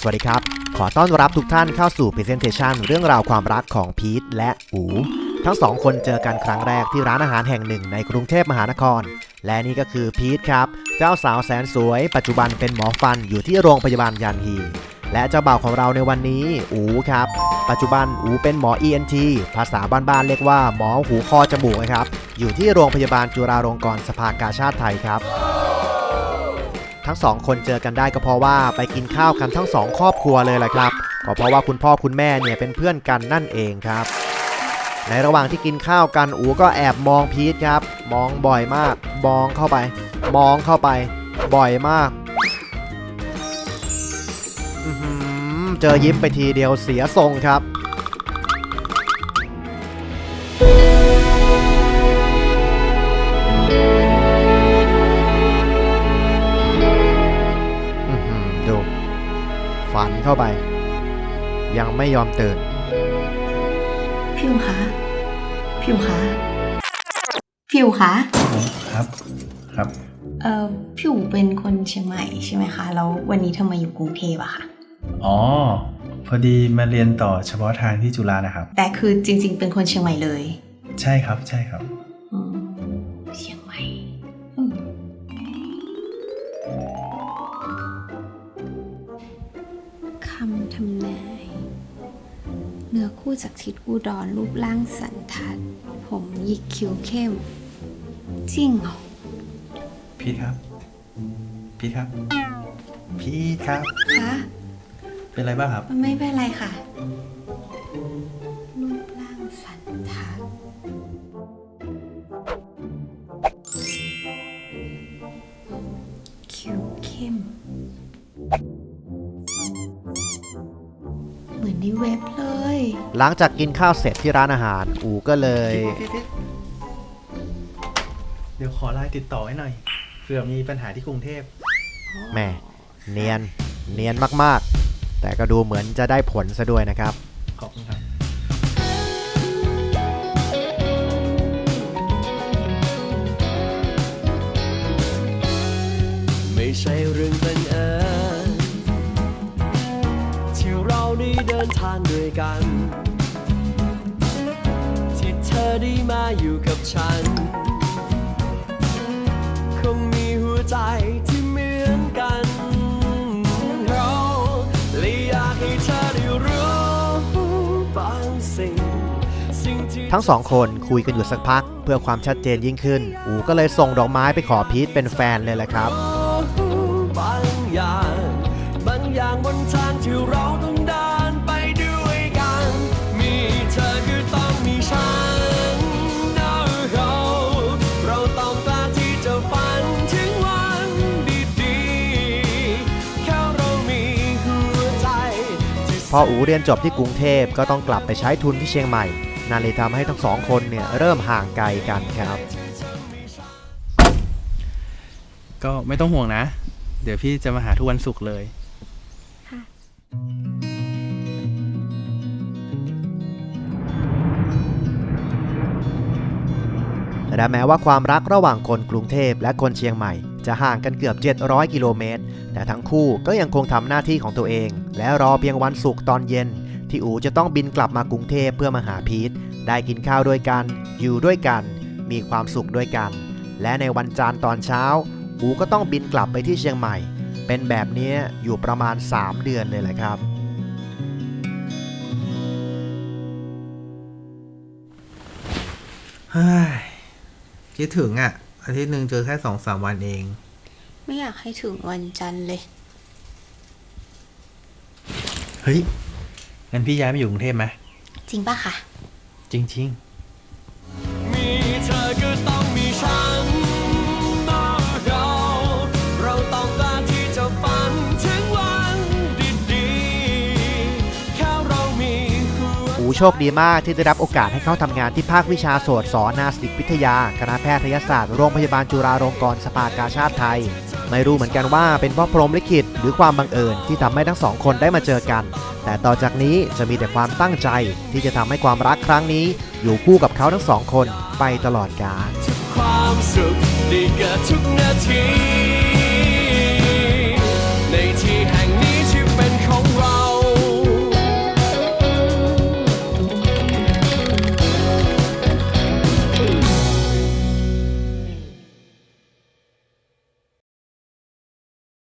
สวัสดีครับ ขอต้อนรับทุกท่านเข้าสู่ Presentation เรื่องราวความรักของพีทและอูทั้งสองคนเจอกันครั้งแรกที่ร้านอาหารแห่งหนึ่งในกรุงเทพมหานคร และนี่ก็คือพีทครับ เจ้าสาวแสนสวย ปัจจุบันเป็นหมอฟันอยู่ที่โรงพยาบาลยันฮี และเจ้าบ่าวของเราในวันนี้ อูครับ ปัจจุบันอูเป็นหมอ ENT ภาษาบ้านๆเรียกว่าหมอหูคอจมูกครับ อยู่ที่โรงพยาบาลจุฬาลงกรณ์สภากาชาติไทยครับ ทั้งสองคนเจอกันได้ก็เพราะว่าไปกินข้าวกันทั้งสองครอบครัวเลยแหละครับก็เพราะว่าคุณพ่อคุณแม่เนี่ยเป็นเพื่อนกันนั่นเองครับ ในระหว่างที่กินข้าวกันอูก็แอบมองพีทครับ มองบ่อยมาก มองเข้าไป มองเข้าไป บ่อยมากเจอยิ้มไปทีเดียวเสียทรงครับ ฝันเข้าไป ยังไม่ยอมตื่น พี่อูคะพี่อูคะพี่อูคะครับ ครับเอ่อพี่อูเป็นคนเชียงใหม่ใช่ไหมคะ แล้ววันนี้ทำไมอยู่กรุงเทพอะคะอ๋อ พอดีมาเรียนต่อเฉพาะทางที่จุฬานะครับ แต่คือจริง ๆ เป็นคนเชียงใหม่เลย ใช่ครับ ใช่ครับ อคู่จากทิศอุดรรูปร่างสันทัด ผมหยิกคิ้วเข้ม จริงเหรอ พีทครับ พีทครับ พีทครับ คะ เป็นไรบ้างครับ ไม่เป็นไรค่ะ รูปร่างสันทัด คิ้วเข้มเหมือ นในเว็บเลย หลังจากกินข้าวเสร็จที่ร้านอาหาร อูก็เลย เดี๋ยวขอไลน์ติดต่อให้หน่อยเผื่อมีปัญหาที่กรุงเทพแหม่เนียนเนียนมากๆ แต่ก็ดูเหมือนจะได้ผลซะด้วยนะครับ ขอบคุณครับ ไม่ใช่เรื่องบังเอิญ ได้เดินทางด้วยกัน ที่เธอได้มาอยู่กับฉัน คงมีหัวใจที่เหมือนกันเราเลยอยากให้เธอได้รู้บางสิ่งสิ่งที่ทั้งสองคนคุยกันอยู่สักพัก เพื่อความชัดเจนยิ่งขึ้น อูก็เลยส่งดอกไม้ไปขอพีทเป็นแฟนเลยแหละครับบางอย่าง พออูเรียนจบที่กรุงเทพก็ต้องกลับไปใช้ทุนที่เชียงใหม่นั่นเลยทำให้ทั้งสองคนเนี่ยเริ่มห่างไกลกันครับ ก็ไม่ต้องห่วงนะ เดี๋ยวพี่จะมาหาทุกวันศุกร์เลยค่ะและแม้ว่าความรักระหว่างคนกรุงเทพและคนเชียงใหม่ จะห่างกันเกือบ 700 กิโลเมตร แต่ทั้งคู่ก็ยังคงทำหน้าที่ของตัวเอง และรอเพียงวันศุกร์ตอนเย็น ที่อูจะต้องบินกลับมากรุงเทพเพื่อมาหาพีท ได้กินข้าวด้วยกัน อยู่ด้วยกัน มีความสุขด้วยกัน และในวันจันทร์ตอนเช้า อูก็ต้องบินกลับไปที่เชียงใหม่ เป็นแบบนี้อยู่ประมาณ 3 เดือนเลยแหละครับเฮ้ยคิดถึงอะ อาทิตย์หนึ่งเจอแค่สองสามวันเอง ไม่อยากให้ถึงวันจันทร์เลย เฮ้ย งั้นพี่ย้ายมาอยู่กรุงเทพไหม จริงปะคะ จริงมีเธอก็ต้องมีฉัน โชคดีมากที่ได้รับโอกาสให้เข้าทำงานที่ภาควิชาโสตสอนาสิกวิทยา คณะแพทยศาสตร์โรงพยาบาลจุฬาลงกรณ์สภากาชาติไทย ไม่รู้เหมือนกันว่าเป็นเพราะพรหมลิขิตหรือความบังเอิญที่ทำให้ทั้งสองคนได้มาเจอกัน แต่ต่อจากนี้จะมีแต่ความตั้งใจที่จะทำให้ความรักครั้งนี้ อยู่คู่กับเขาทั้งสองคนไปตลอดกาลทุกความสุขได้เกิดทุกนาที